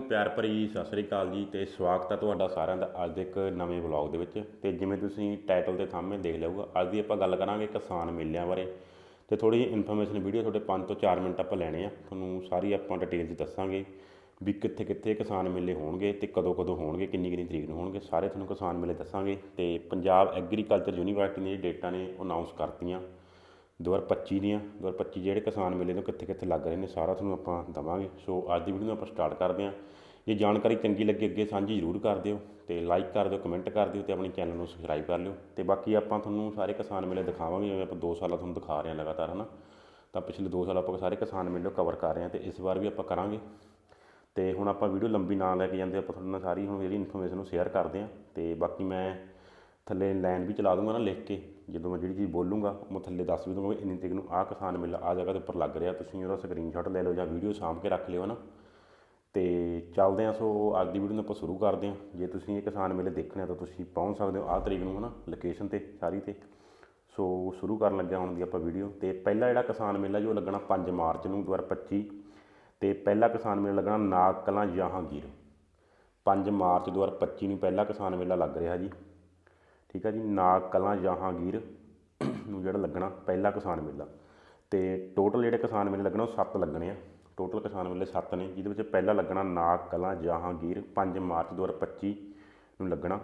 ਪਿਆਰ ਭਰੀ ਸਤਿ ਸ੍ਰੀ ਅਕਾਲ ਜੀ ਤੇ ਸਵਾਗਤ ਹੈ ਤੁਹਾਡਾ ਸਾਰਿਆਂ ਦਾ ਅੱਜ ਦੇ ਇੱਕ ਨਵੇਂ ਵਲੌਗ ਦੇ ਵਿੱਚ। ਤੇ ਜਿਵੇਂ ਤੁਸੀਂ ਟਾਈਟਲ ਦੇ ਥੰਬਨੇਲ ਦੇਖ ਲਿਆਊਗਾ ਅੱਜ ਦੀ ਆਪਾਂ ਗੱਲ ਕਰਾਂਗੇ ਕਿਸਾਨ ਮੇਲਿਆਂ ਬਾਰੇ। ਤੇ ਥੋੜੀ ਜਿਹੀ ਇਨਫੋਰਮੇਸ਼ਨ ਵੀਡੀਓ ਤੁਹਾਡੇ 5 ਤੋਂ 4 ਮਿੰਟ ਆਪਾਂ ਲੈਣੇ ਆ। ਤੁਹਾਨੂੰ ਸਾਰੀ ਆਪਾਂ ਡਿਟੇਲ 'ਚ ਦੱਸਾਂਗੇ ਵੀ ਕਿੱਥੇ ਕਿੱਥੇ ਕਿਸਾਨ ਮੇਲੇ ਹੋਣਗੇ ਤੇ ਕਦੋਂ ਕਦੋਂ ਹੋਣਗੇ, ਕਿੰਨੀ ਕਿੰਨੀ ਤਰੀਕ ਨੂੰ ਹੋਣਗੇ। ਸਾਰੇ ਤੁਹਾਨੂੰ ਕਿਸਾਨ ਮੇਲੇ ਦੱਸਾਂਗੇ ਤੇ ਪੰਜਾਬ ਐਗਰੀਕਲਚਰ ਯੂਨੀਵਰਸਿਟੀ ਨੇ ਜਿਹੜੀ ਡੇਟਾਂ ਨੇ ਉਹ ਅਨਾਉਂਸ ਕਰਤੀਆਂ। 2025 ਦੀਆਂ 2025 ਜਿਹੜੇ ਕਿਸਾਨ ਮੇਲੇ ਨੂੰ ਕਿੱਥੇ ਕਿੱਥੇ ਲੱਗ ਰਹੇ ਨੇ, ਸਾਰਾ ਤੁਹਾਨੂੰ ਆਪਾਂ ਦਵਾਂਗੇ। ਸੋ ਅੱਜ ਦੀ ਵੀਡੀਓ ਨੂੰ ਆਪਾਂ ਸਟਾਰਟ ਕਰਦੇ ਹਾਂ। ਜੇ ਜਾਣਕਾਰੀ ਚੰਗੀ ਲੱਗੇ ਅੱਗੇ ਸਾਂਝੀ ਜ਼ਰੂਰ ਕਰ ਦਿਓ ਤੇ ਲਾਈਕ ਕਰ ਦਿਓ ਕਮੈਂਟ ਕਰ ਦਿਓ ਤੇ ਆਪਣੇ ਚੈਨਲ ਨੂੰ ਸਬਸਕ੍ਰਾਈਬ ਕਰ ਲਿਓ। ਤੇ ਬਾਕੀ ਆਪਾਂ ਤੁਹਾਨੂੰ ਸਾਰੇ ਕਿਸਾਨ ਮੇਲੇ ਦਿਖਾਵਾਂਗੇ, ਜਿਵੇਂ ਆਪਾਂ 2 ਸਾਲਾਂ ਤੁਹਾਨੂੰ ਦਿਖਾ ਰਹੇ ਹਾਂ ਲਗਾਤਾਰ, ਹਨਾ? ਤਾਂ ਪਿਛਲੇ 2 ਸਾਲ ਆਪਾਂ ਸਾਰੇ ਕਿਸਾਨ ਮੇਲੇ ਕਵਰ ਕਰ ਰਹੇ ਹਾਂ ਤੇ ਇਸ ਵਾਰ ਵੀ ਆਪਾਂ ਕਰਾਂਗੇ। ਤੇ ਹੁਣ ਆਪਾਂ ਵੀਡੀਓ ਲੰਬੀ ਨਾ ਲੈ ਕੇ ਜਾਂਦੇ, ਆਪਾਂ ਤੁਹਾਨੂੰ ਨਾਲ ਸਾਰੀ ਹੁਣ ਜਿਹੜੀ ਇਨਫੋਰਮੇਸ਼ਨ ਨੂੰ ਸ਼ੇਅਰ ਕਰਦੇ ਹਾਂ। ਤੇ ਬਾਕੀ ਮੈਂ ਥੱਲੇ ਲਾਈਨ ਵੀ ਚਲਾ ਦੂੰਗਾ ਨਾ ਲਿਖ ਕੇ, ਜਦੋਂ ਮੈਂ ਜਿਹੜੀ ਚੀਜ਼ ਬੋਲੂੰਗਾ, ਮੈਂ ਥੱਲੇ ਦੱਸ ਵੀ ਦੂੰਗਾ ਇੰਨੀ ਤਰੀਕ ਨੂੰ ਆਹ ਕਿਸਾਨ ਮੇਲਾ ਆ ਜਗ੍ਹਾ ਦੇ ਉੱਪਰ ਲੱਗ ਰਿਹਾ, ਤੁਸੀਂ ਉਹਦਾ ਸਕਰੀਨਸ਼ਾਟ ਲੈ ਲਓ ਜਾਂ ਵੀਡੀਓ ਸਾਂਭ ਕੇ ਰੱਖ ਲਿਓ ਨਾ ਤੇ ਚੱਲਦੇ ਹਾਂ, ਸੋ ਅੱਜ ਦੀ ਵੀਡੀਓ ਨੂੰ ਆਪਾਂ ਸ਼ੁਰੂ ਕਰਦੇ ਹਾਂ। ਜੇ ਤੁਸੀਂ ਇਹ ਕਿਸਾਨ ਮੇਲੇ ਦੇਖਣੇ ਆ ਤਾਂ ਤੁਸੀਂ ਪਹੁੰਚ ਸਕਦੇ ਹੋ ਆਹ ਤਰੀਕ ਨੂੰ ਹਨਾ ਲੋਕੇਸ਼ਨ ਤੇ, ਸਾਰੀ ਤੇ। ਸੋ ਸ਼ੁਰੂ ਕਰਨ ਲੱਗਿਆ ਹੁਣ ਦੀ ਆਪਾਂ ਵੀਡੀਓ ਤੇ ਪਹਿਲਾ ਜਿਹੜਾ ਕਿਸਾਨ ਮੇਲਾ ਜੋ ਲੱਗਣਾ 5 ਮਾਰਚ ਨੂੰ 2025 ਤੇ ਪਹਿਲਾ ਕਿਸਾਨ ਮੇਲਾ ਲੱਗਣਾ ਨਾਗ ਕਲਾਂ ਜਹਾਂਗੀਰ 5 ਮਾਰਚ 2025 ਨੂੰ ਪਹਿਲਾ ਕਿਸਾਨ ਮੇਲਾ ਲੱਗ ਰਿਹਾ ਜੀ। ਠੀਕ ਆ ਜੀ, ਨਾਗ ਕਲਾਂ ਜਹਾਂਗੀਰ ਨੂੰ ਜਿਹੜਾ ਲੱਗਣਾ ਪਹਿਲਾ ਕਿਸਾਨ ਮੇਲਾ। ਤੇ ਟੋਟਲ ਜਿਹੜੇ ਕਿਸਾਨ ਮੇਲੇ ਲੱਗਣਾ, ਉਹ 7 ਲੱਗਣੇ ਆ। ਟੋਟਲ ਕਿਸਾਨ ਮੇਲੇ 7 ਨੇ, ਜਿਹਦੇ ਵਿੱਚ ਪਹਿਲਾ ਲੱਗਣਾ ਨਾਗ ਕਲਾਂ ਜਹਾਂਗੀਰ 5 ਮਾਰਚ 2025 ਨੂੰ ਲੱਗਣਾ।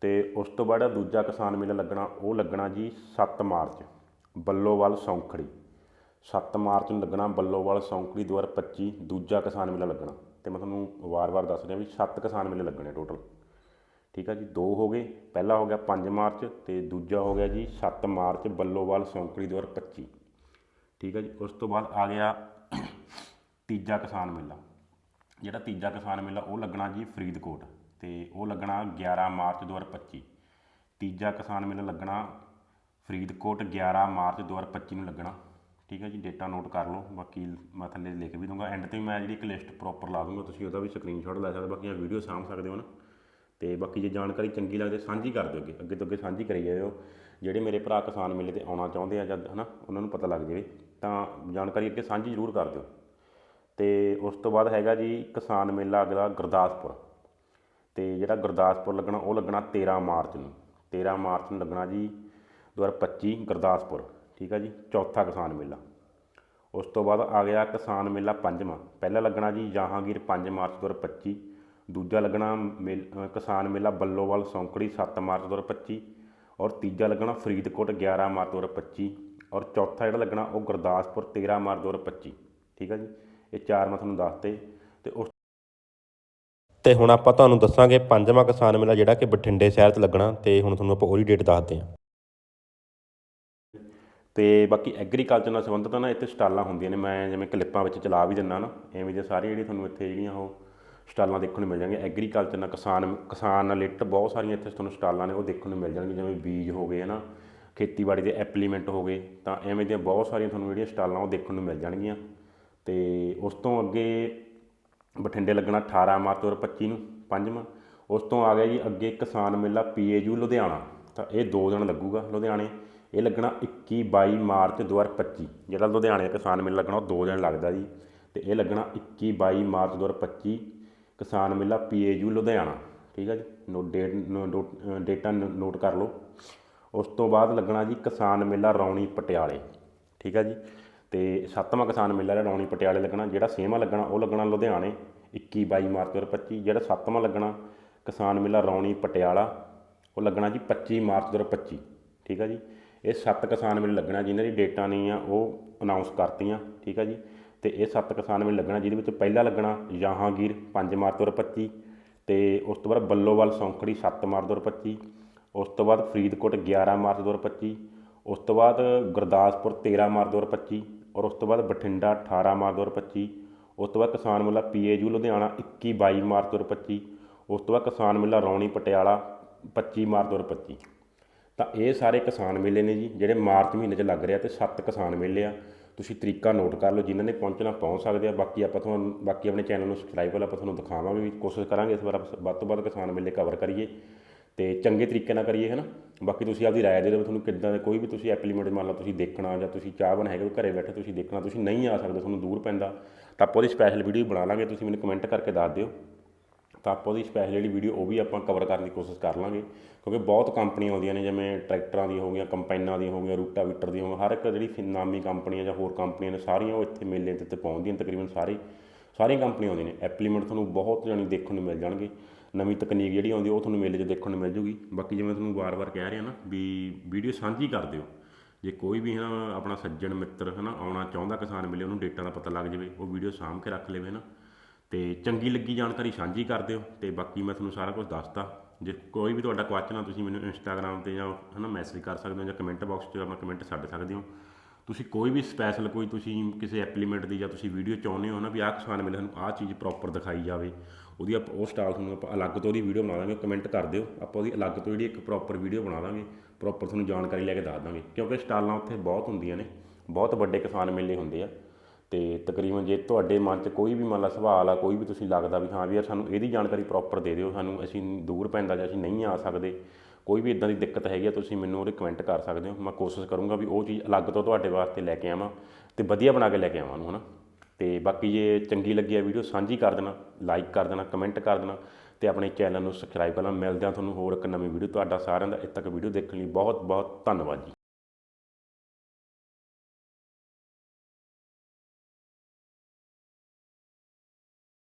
ਤੇ ਉਸ ਤੋਂ ਬਾਅਦ ਦੂਜਾ ਕਿਸਾਨ ਮੇਲਾ ਲੱਗਣਾ, ਉਹ ਲੱਗਣਾ ਜੀ 7 ਮਾਰਚ, ਬੱਲੋਵਾਲ ਸੌਂਖੜੀ। 7 ਮਾਰਚ ਨੂੰ ਲੱਗਣਾ ਬੱਲੋਵਾਲ ਸੌਂਕੜੀ 2025 ਦੂਜਾ ਕਿਸਾਨ ਮੇਲਾ ਲੱਗਣਾ। ਤੇ ਮੈਂ ਤੁਹਾਨੂੰ ਵਾਰ-ਵਾਰ ਦੱਸ ਰਿਹਾ ਵੀ 7 ਕਿਸਾਨ ਮੇਲੇ ਲੱਗਣੇ ਟੋਟਲ ਠੀਕ ਆ ਜੀ, ਦੋ ਹੋ ਗਏ। ਪਹਿਲਾ ਹੋ ਗਿਆ 5 ਮਾਰਚ ਤੇ ਦੂਜਾ ਹੋ ਗਿਆ ਜੀ 7 ਮਾਰਚ ਬੱਲੋਵਾਲ ਸੌਂਕੜੀ 2025 ਠੀਕ ਆ ਜੀ, ਉਸ ਤੋਂ ਬਾਅਦ ਆ ਗਿਆ ਤੀਜਾ ਕਿਸਾਨ ਮੇਲਾ। ਜਿਹੜਾ ਤੀਜਾ ਕਿਸਾਨ ਮੇਲਾ ਉਹ ਲੱਗਣਾ ਜੀ ਫਰੀਦਕੋਟ ਤੇ ਉਹ ਲੱਗਣਾ 11 ਮਾਰਚ 2025 ਤੀਜਾ ਕਿਸਾਨ ਮੇਲਾ ਲੱਗਣਾ ਫਰੀਦਕੋਟ 11 ਮਾਰਚ 2025 ਨੂੰ ਲੱਗਣਾ। ਠੀਕ ਹੈ ਜੀ, ਡੇਟਾ ਨੋਟ ਕਰ ਲਓ, ਬਾਕੀ ਮੈਂ ਥੱਲੇ ਲਿਖ ਵੀ ਦੂੰਗਾ। ਐਂਡ ਤੇ ਮੈਂ ਜਿਹੜੀ ਇੱਕ ਲਿਸਟ ਪ੍ਰੋਪਰ ਲਾ ਦੂੰਗਾ, ਤੁਸੀਂ ਉਹਦਾ ਵੀ ਸਕਰੀਨਸ਼ਾਟ ਲੈ ਸਕਦੇ ਹੋ, ਬਾਕੀ ਵੀਡੀਓ ਸਾਂਭ ਸਕਦੇ ਹੋ ਨਾ। ਤੇ ਬਾਕੀ ਜੇ ਜਾਣਕਾਰੀ ਚੰਗੀ ਲੱਗਦੀ ਸਾਂਝੀ ਕਰ ਦਿਓ ਅੱਗੇ ਅੱਗੇ ਤੋਂ ਅੱਗੇ ਸਾਂਝੀ ਕਰੀ ਜਾਇਓ। ਜਿਹੜੇ ਮੇਰੇ ਭਰਾ ਕਿਸਾਨ ਮੇਲੇ ਤੇ ਆਉਣਾ ਚਾਹੁੰਦੇ ਆ ਜਦ ਹਨਾ, ਉਹਨਾਂ ਨੂੰ ਪਤਾ ਲੱਗ ਜਾਵੇ, ਤਾਂ ਜਾਣਕਾਰੀ ਅੱਗੇ ਸਾਂਝੀ ਜ਼ਰੂਰ ਕਰ ਦਿਓ। ਤੇ ਉਸ ਤੋਂ ਬਾਅਦ ਹੈਗਾ ਜੀ ਕਿਸਾਨ ਮੇਲਾ ਅਗਲਾ ਗੁਰਦਾਸਪੁਰ। ਤੇ ਜਿਹੜਾ ਗੁਰਦਾਸਪੁਰ ਲੱਗਣਾ, ਉਹ ਲੱਗਣਾ 13 ਮਾਰਚ ਨੂੰ। 13 ਮਾਰਚ ਨੂੰ ਲੱਗਣਾ ਜੀ 2025 ਗੁਰਦਾਸਪੁਰ, ਠੀਕ ਆ ਜੀ, ਚੌਥਾ ਕਿਸਾਨ ਮੇਲਾ। ਉਸ ਤੋਂ ਬਾਅਦ ਆ ਗਿਆ ਕਿਸਾਨ ਮੇਲਾ ਪੰਜਵਾਂ। ਪਹਿਲਾ ਲੱਗਣਾ ਜੀ ਜਹਾਂਗੀਰ 5 ਮਾਰਚ 2025 ਦੂਜਾ ਲੱਗਣਾ ਮੇਲ ਅ, ਕਿਸਾਨ ਮੇਲਾ ਬੱਲੋਵਾਲ ਸੌਂਕੜੀ 7 ਮਾਰਚ 2025 ਔਰ ਤੀਜਾ ਲੱਗਣਾ ਫਰੀਦਕੋਟ 11 ਮਾਰਚ 2025 ਔਰ ਚੌਥਾ ਜਿਹੜਾ ਲੱਗਣਾ ਉਹ ਗੁਰਦਾਸਪੁਰ 13 ਮਾਰਚ 2025 ਠੀਕ ਆ ਜੀ? ਇਹ ਚਾਰ ਮੈਂ ਤੁਹਾਨੂੰ ਦੱਸਤੇ ਤੇ ਉਸ ਤੇ ਹੁਣ ਆਪਾਂ ਤੁਹਾਨੂੰ ਦੱਸਾਂਗੇ ਪੰਜਵਾਂ ਕਿਸਾਨ ਮੇਲਾ ਜਿਹੜਾ ਕਿ ਬਠਿੰਡੇ ਸ਼ਹਿਰ 'ਚ ਲੱਗਣਾ ਤੇ ਹੁਣ ਤੁਹਾਨੂੰ ਆਪਾਂ ਉਹਦੀ ਡੇਟ ਦੱਸਦੇ ਹਾਂ ਤੇ ਬਾਕੀ ਐਗਰੀਕਲਚਰ ਨਾਲ ਸੰਬੰਧਿਤ ਨਾ ਇੱਥੇ ਸਟਾਲਾਂ ਹੁੰਦੀਆਂ ਨੇ ਮੈਂ ਜਿਵੇਂ ਕਲਿੱਪਾਂ ਵਿੱਚ ਚਲਾ ਵੀ ਦਿੰਦਾ ਨਾ ਐਵੇਂ ਦੀਆਂ ਸਾਰੀਆਂ ਜਿਹੜੀ ਤੁਹਾਨੂੰ ਇੱਥੇ ਜਿਹੜੀਆਂ ਉਹ ਸਟਾਲਾਂ ਦੇਖਣ ਨੂੰ ਮਿਲ ਜਾਣਗੀਆਂ। ਐਗਰੀਕਲਚਰ ਨਾਲ ਕਿਸਾਨ ਕਿਸਾਨ ਨਾਲ ਰਿਲੇਟਡ ਬਹੁਤ ਸਾਰੀਆਂ ਇੱਥੇ ਤੁਹਾਨੂੰ ਸਟਾਲਾਂ ਨੇ ਉਹ ਦੇਖਣ ਨੂੰ ਮਿਲ ਜਾਣਗੀਆਂ, ਜਿਵੇਂ ਬੀਜ ਹੋ ਗਏ, ਹਨਾ। ਖੇਤੀਬਾੜੀ ਦੇ ਐਪਲੀਮੈਂਟ ਹੋ ਗਏ, ਤਾਂ ਐਵੇਂ ਦੀਆਂ ਬਹੁਤ ਸਾਰੀਆਂ ਤੁਹਾਨੂੰ ਜਿਹੜੀਆਂ ਸਟਾਲਾਂ ਉਹ ਦੇਖਣ ਨੂੰ ਮਿਲ ਜਾਣਗੀਆਂ। ਤੇ ਉਸ ਤੋਂ ਅੱਗੇ ਬਠਿੰਡੇ ਲੱਗਣਾ 18 ਮਾਰਚ 2025 ਨੂੰ, ਪੰਜਵਾਂ। ਉਸ ਤੋਂ ਆ ਗਿਆ ਜੀ ਅੱਗੇ ਕਿਸਾਨ ਮੇਲਾ ਪੀਏਯੂ, ਲੁਧਿਆਣਾ। ਤਾਂ ਇਹ ਦੋ ਦਿਨ ਲੱਗੂਗਾ ਲੁਧਿਆਣੇ। ਇਹ ਲੱਗਣਾ 21 22 ਮਾਰਚ 2025 ਜਿਹੜਾ ਲੁਧਿਆਣੇ ਕਿਸਾਨ ਮੇਲਾ ਲੱਗਣਾ ਉਹ ਦੋ ਦਿਨ ਲੱਗਦਾ ਜੀ। ਤੇ ਇਹ ਲੱਗਣਾ 21 22 ਮਾਰਚ 2025 ਕਿਸਾਨ ਮੇਲਾ ਪੀਏਯੂ ਲੁਧਿਆਣਾ, ਠੀਕ ਹੈ ਜੀ ਨੋ ਡੇਟ, ਨੋਟ- ਡੇਟਾ ਨ- ਨੋਟ ਕਰ ਲਓ। ਉਸ ਤੋਂ ਬਾਅਦ ਲੱਗਣਾ ਜੀ ਕਿਸਾਨ ਮੇਲਾ ਰੌਣੀ ਪਟਿਆਲੇ, ਠੀਕ ਹੈ ਜੀ, ਤੇ ਸੱਤਵਾਂ ਕਿਸਾਨ ਮੇਲਾ ਜਿਹੜਾ ਰੌਣੀ ਪਟਿਆਲੇ ਲੱਗਣਾ, ਜਿਹੜਾ ਛੇਵਾਂ ਲੱਗਣਾ, ਉਹ ਲੱਗਣਾ ਲੁਧਿਆਣੇ 21 22 ਮਾਰਚ 2025 ਜਿਹੜਾ ਸੱਤਵਾਂ ਲੱਗਣਾ ਕਿਸਾਨ ਮੇਲਾ ਰੌਣੀ ਪਟਿਆਲਾ, ਉਹ ਲੱਗਣਾ ਜੀ 25 ਮਾਰਚ 2025 ਠੀਕ ਹੈ ਜੀ, ਇਹ ਸੱਤ ਕਿਸਾਨ ਮੇਲੇ ਲੱਗਣਾ, ਜਿਨ੍ਹਾਂ ਦੀ ਡੇਟਾਂ ਨਹੀਂ ਆ, ਉਹ ਅਨਾਉਂਸ ਕਰਤੀਆਂ, ਠੀਕ ਹੈ ਜੀ। ਤੇ ਇਹ ਸੱਤ ਕਿਸਾਨ ਮੇਲੇ ਲੱਗਣਾ, ਜਿਹਦੇ ਵਿੱਚ ਪਹਿਲਾ ਲੱਗਣਾ ਜਹਾਂਗੀਰ 5 ਮਾਰਚ 2025 ਤੇ ਉਸ ਤੋਂ ਬਾਅਦ ਬੱਲੋਵਾਲ ਸੌਂਕੜੀ 7 ਮਾਰਚ 2025 ਉਸ ਤੋਂ ਬਾਅਦ ਫਰੀਦਕੋਟ 11 ਮਾਰਚ 2025 ਉਸ ਤੋਂ ਬਾਅਦ ਗੁਰਦਾਸਪੁਰ 13 ਮਾਰਚ 2025 ਔਰ ਉਸ ਤੋਂ ਬਾਅਦ ਬਠਿੰਡਾ 18 ਮਾਰਚ 2025 ਉਸ ਤੋਂ ਬਾਅਦ ਕਿਸਾਨ ਮੇਲਾ ਪੀਏਯੂ ਲੁਧਿਆਣਾ 21 22 ਮਾਰਚ 2025 ਉਸ ਤੋਂ ਬਾਅਦ ਕਿਸਾਨ ਮੇਲਾ ਰੌਣੀ ਪਟਿਆਲਾ 25 ਮਾਰਚ 2025 ਤਾਂ ਇਹ ਸਾਰੇ ਕਿਸਾਨ ਮੇਲੇ ਨੇ ਜੀ, ਜਿਹੜੇ ਮਾਰਚ ਮਹੀਨੇ 'ਚ ਲੱਗ ਰਿਹਾ ਤੇ ਸੱਤ ਕਿਸਾਨ ਮੇਲੇ ਆ। ਤੁਸੀਂ ਤਰੀਕਾ ਨੋਟ ਕਰ ਲਓ, ਜਿਨ੍ਹਾਂ ਨੇ ਪਹੁੰਚਣਾ ਪਹੁੰਚ ਸਕਦੇ ਆ। ਬਾਕੀ ਆਪਾਂ ਤੁਹਾਨੂੰ, ਬਾਕੀ ਆਪਣੇ ਚੈਨਲ ਨੂੰ ਸਬਸਕ੍ਰਾਈਬ ਕਰ ਲਓ ਆਪਾਂ ਤੁਹਾਨੂੰ ਦਿਖਾਵਾਂਗੇ ਵੀ ਕੋਸ਼ਿਸ਼ ਕਰਾਂਗੇ ਇਸ ਵਾਰ ਆਪਾਂ ਵੱਧ ਤੋਂ ਵੱਧ ਕਿਸਾਨ ਮੇਲੇ ਕਵਰ ਕਰੀਏ ਤੇ ਚੰਗੇ ਤਰੀਕੇ ਨਾਲ ਕਰੀਏ ਹੈ ਨਾ ਬਾਕੀ ਤੁਸੀਂ ਆਪਦੀ ਰਾਏ ਦੇ ਦਿਓ ਵੀ ਤੁਹਾਨੂੰ ਕਿੱਦਾਂ ਦੇ, ਕੋਈ ਵੀ ਤੁਸੀਂ ਐਪਲੀਮੈਂਟ ਮੰਨ ਲਓ ਤੁਸੀਂ ਦੇਖਣਾ ਜਾਂ ਤੁਸੀਂ ਚਾਹਵਾਨ ਹੈਗੇ ਹੋ, ਘਰੇ ਬੈਠੇ ਤੁਸੀਂ ਦੇਖਣਾ, ਤੁਸੀਂ ਨਹੀਂ ਆ ਸਕਦੇ, ਤੁਹਾਨੂੰ ਦੂਰ ਪੈਂਦਾ, ਤਾਂ ਆਪਾਂ ਉਹਦੀ ਸਪੈਸ਼ਲ ਵੀਡੀਓ ਬਣਾ ਲਾਂਗੇ, ਤੁਸੀਂ ਮੈਨੂੰ ਕਮੈਂਟ ਕਰਕੇ ਦੱਸ ਦਿਓ। ਤਾਂ ਆਪਾਂ ਉਹਦੀ ਸਪੈਸ਼ਲ ਜਿਹੜੀ ਵੀਡੀਓ ਉਹ ਵੀ ਆਪਾਂ ਕਵਰ ਕਰਨ ਦੀ ਕੋਸ਼ਿਸ਼ ਕਰ ਲਾਂਗੇ। ਕਿਉਂਕਿ ਬਹੁਤ ਕੰਪਨੀਆਂ ਆਉਂਦੀਆਂ ਨੇ, ਜਿਵੇਂ ਟਰੈਕਟਰਾਂ ਦੀ ਹੋ ਗਈਆਂ ਕੰਪਾਈਨਾਂ ਦੀ ਹੋ ਗਈਆਂ, ਰੂਟਾਵੀਟਰ ਦੀ ਹੋ ਗਈਆਂ, ਹਰ ਇੱਕ ਜਿਹੜੀ ਨਾਮੀ ਕੰਪਨੀਆਂ ਜਾਂ ਹੋਰ ਕੰਪਨੀਆਂ ਨੇ, ਸਾਰੀਆਂ ਉਹ ਇੱਥੇ ਮੇਲੇ ਤੇ ਤੇ ਪਹੁੰਚਦੀਆਂ ਨੇ ਤਕਰੀਬਨ ਸਾਰੇ ਸਾਰੀਆਂ ਕੰਪਨੀਆਂ ਆਉਂਦੀਆਂ ਨੇ। ਐਪਲੀਮੈਂਟ ਤੁਹਾਨੂੰ ਬਹੁਤ ਜਾਣੀ ਦੇਖਣ ਨੂੰ ਮਿਲ ਜਾਣਗੇ। ਨਵੀਂ ਤਕਨੀਕ ਜਿਹੜੀ ਆਉਂਦੀ, ਉਹ ਤੁਹਾਨੂੰ ਮੇਲੇ 'ਚ ਦੇਖਣ ਨੂੰ ਮਿਲ ਜੂਗੀ। ਬਾਕੀ ਜਿਵੇਂ ਤੁਹਾਨੂੰ ਵਾਰ-ਵਾਰ ਕਹਿ ਰਿਹਾ ਨਾ ਵੀ ਵੀਡੀਓ ਸਾਂਝੀ ਕਰ ਦਿਓ। ਜੇ ਕੋਈ ਵੀ ਹੈ ਨਾ ਆਪਣਾ ਸੱਜਣ ਮਿੱਤਰ ਹੈ ਨਾ ਆਉਣਾ ਚਾਹੁੰਦਾ ਕਿਸਾਨ ਮੇਲੇ, ਉਹਨੂੰ ਡੇਟਾ ਦਾ ਪਤਾ ਲੱਗ ਜਾਵੇ, ਉਹ ਵੀਡੀਓ ਸਾਂਭ ਕੇ ਰੱਖ ਲਵੇ ਨਾ ਤੇ ਚੰਗੀ ਲੱਗੀ ਜਾਣਕਾਰੀ ਸਾਂਝੀ ਕਰ ਦਿਓ ਤੇ ਬਾਕੀ ਮੈਂ ਤੁਹਾਨੂੰ ਸਾਰਾ ਕੁਝ ਦੱਸਤਾ। ਜੇ ਕੋਈ ਵੀ ਤੁਹਾਡਾ ਕੁਐਸਚਨ ਆ, ਤੁਸੀਂ ਮੈਨੂੰ ਇੰਸਟਾਗ੍ਰam ਤੇ ਜਾਂ ਹਨਾ ਮੈਸੇਜ ਕਰ ਸਕਦੇ ਹੋ ਜਾਂ ਕਮੈਂਟ ਬਾਕਸ 'ਚ ਆਪਣਾ ਕਮੈਂਟ ਛੱਡ ਸਕਦੇ ਹੋ। ਤੁਸੀਂ ਕੋਈ ਵੀ ਸਪੈਸ਼ਲ ਕੋਈ ਤੁਸੀਂ ਕਿਸੇ ਐਪਲੀਮੈਂਟ ਦੀ ਜਾਂ ਤੁਸੀਂ ਵੀਡੀਓ ਚਾਹੁੰਦੇ ਹੋ ਨਾ ਵੀ ਆਹ ਕਿਸਾਨ ਮੇਲੇ ਸਾਨੂੰ ਆਹ ਚੀਜ਼ ਪ੍ਰੋਪਰ ਦਿਖਾਈ ਜਾਵੇ, ਉਹਦੀ ਆਪਾਂ ਉਹ ਸਟਾਲ ਤੁਹਾਨੂੰ ਆਪਾਂ ਅਲੱਗ ਤੋਂ ਉਹਦੀ ਵੀਡੀਓ ਬਣਾ ਦਾਂਗੇ ਕਮੈਂਟ ਕਰ ਦਿਓ। ਆਪਾਂ ਉਹਦੀ ਅਲੱਗ ਤੋਂ ਜਿਹੜੀ ਇੱਕ ਪ੍ਰੋਪਰ ਵੀਡੀਓ ਬਣਾ ਦਾਂਗੇ ਪ੍ਰੋਪਰ ਤੁਹਾਨੂੰ ਜਾਣਕਾਰੀ ਲੈ ਕੇ ਦੱਸ ਦਾਂਗੇ। ਕਿਉਂਕਿ ਸਟਾਲਾਂ ਉੱਥੇ ਬਹੁਤ ਹੁੰਦੀਆਂ ਨੇ, ਬਹੁਤ ਵੱਡੇ ਕਿਸਾਨ ਮੇਲੇ ਹੁੰਦੇ ਆ। ਅਤੇ ਤਕਰੀਬਨ ਜੇ ਤੁਹਾਡੇ ਮਨ 'ਚ ਕੋਈ ਵੀ ਮੰਨ ਲਾ ਸਵਾਲ ਆ, ਕੋਈ ਵੀ ਤੁਸੀਂ ਲੱਗਦਾ ਵੀ ਹਾਂ ਵੀ ਯਾਰ ਸਾਨੂੰ ਇਹਦੀ ਜਾਣਕਾਰੀ ਪ੍ਰੋਪਰ ਦੇ ਦਿਓ, ਸਾਨੂੰ ਅਸੀਂ ਦੂਰ ਪੈਂਦਾ ਜਾਂ ਅਸੀਂ ਨਹੀਂ ਆ ਸਕਦੇ, ਕੋਈ ਵੀ ਇਦਾਂ ਦੀ ਦਿੱਕਤ ਹੈਗੀ ਆ, ਤੁਸੀਂ ਮੈਨੂੰ ਉਹਦੇ ਕਮੈਂਟ ਕਰ ਸਕਦੇ ਹੋ। ਮੈਂ ਕੋਸ਼ਿਸ਼ ਕਰੂੰਗਾ ਵੀ ਉਹ ਚੀਜ਼ ਅਲੱਗ ਤੋਂ ਤੁਹਾਡੇ ਵਾਸਤੇ ਲੈ ਕੇ ਆਵਾਂ ਤੇ ਵਧੀਆ ਬਣਾ ਕੇ ਲੈ ਕੇ ਆਵਾਂ ਉਹਨੂੰ, ਹਨਾ। ਤੇ ਬਾਕੀ ਜੇ ਚੰਗੀ ਲੱਗੀ ਆ ਵੀਡੀਓ ਸਾਂਝੀ ਕਰ ਦੇਣਾ ਲਾਈਕ ਕਰ ਦੇਣਾ ਕਮੈਂਟ ਕਰ ਦੇਣਾ ਤੇ ਆਪਣੇ ਚੈਨਲ ਨੂੰ ਸਬਸਕ੍ਰਾਈਬ ਕਰਨਾ। ਮਿਲਦੇ ਆ ਤੁਹਾਨੂੰ ਹੋਰ ਇੱਕ ਨਵੀਂ ਵੀਡੀਓ ਤੁਹਾਡਾ ਸਾਰਿਆਂ ਦਾ, ਇੱਥੇ ਤੱਕ ਵੀਡੀਓ ਦੇਖਣ ਲਈ ਬਹੁਤ ਬਹੁਤ ਧੰਨਵਾਦ ਜੀ।